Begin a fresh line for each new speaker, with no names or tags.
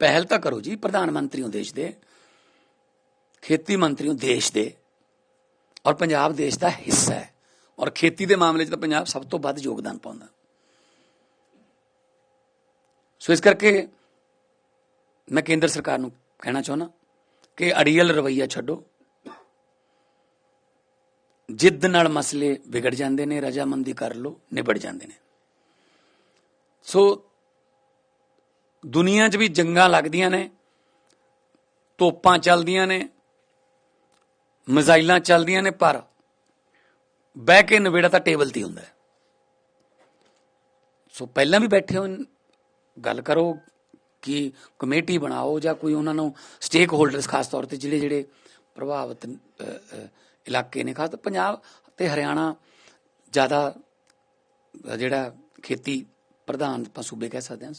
ਪਹਿਲ ਤਾਂ ਕਰੋ ਜੀ, ਪ੍ਰਧਾਨ ਮੰਤਰੀ ਹੋ ਦੇਸ਼ ਦੇ, ਖੇਤੀ ਮੰਤਰੀ ਹੋ ਦੇਸ਼ ਦੇ, ਔਰ ਪੰਜਾਬ ਦੇਸ਼ ਦਾ ਹਿੱਸਾ ਹੈ। ਔਰ ਖੇਤੀ ਦੇ ਮਾਮਲੇ 'ਚ ਤਾਂ ਪੰਜਾਬ ਸਭ ਤੋਂ ਵੱਧ ਯੋਗਦਾਨ ਪਾਉਂਦਾ। ਸੋ ਇਸ ਕਰਕੇ ਮੈਂ ਕੇਂਦਰ ਸਰਕਾਰ ਨੂੰ ਕਹਿਣਾ ਚਾਹੁੰਦਾ ਕਿ ਅੜੀਅਲ ਰਵਈਆ ਛੱਡੋ। ਜਿੱਦ ਨਾਲ ਮਸਲੇ ਵਿਗੜ ਜਾਂਦੇ ਨੇ, ਰਜਾਮੰਦੀ ਕਰ ਲੋ ਨਿਬੜ ਜਾਂਦੇ ਨੇ। ਸੋ ਦੁਨੀਆ 'ਚ ਵੀ ਜੰਗਾਂ ਲੱਗਦੀਆਂ ਨੇ, ਤੋਪਾਂ ਚੱਲਦੀਆਂ ਨੇ, ਮਿਜ਼ਾਈਲਾਂ ਚੱਲਦੀਆਂ ਨੇ, ਪਰ ਬਹਿ ਕੇ ਨਵੇੜਾ ਤਾਂ ਟੇਬਲ ਤੇ ਹੀ। ਹੁੰਦਾ ਸੋ ਪਹਿਲਾਂ ਵੀ ਬੈਠੇ ਹੋ ਗੱਲ ਕਰੋ ਕਿ ਕਮੇਟੀ ਬਣਾਓ ਜਾਂ ਕੋਈ ਉਹਨਾਂ ਨੂੰ ਸਟੇਕ ਹੋਲਡਰਸ ਖਾਸ ਤੌਰ ਤੇ ਜਿਹੜੇ ਜਿਹੜੇ ਪ੍ਰਭਾਵਿਤ ਇਲਾਕੇ ਨੇ, ਖਾਸ ਪੰਜਾਬ ਤੇ ਹਰਿਆਣਾ ਜ਼ਿਆਦਾ ਜਿਹੜਾ ਖੇਤੀ ਪ੍ਰਧਾਨ ਆਪਾਂ ਸੂਬੇ ਕਹਿ ਸਕਦੇ ਹਾਂ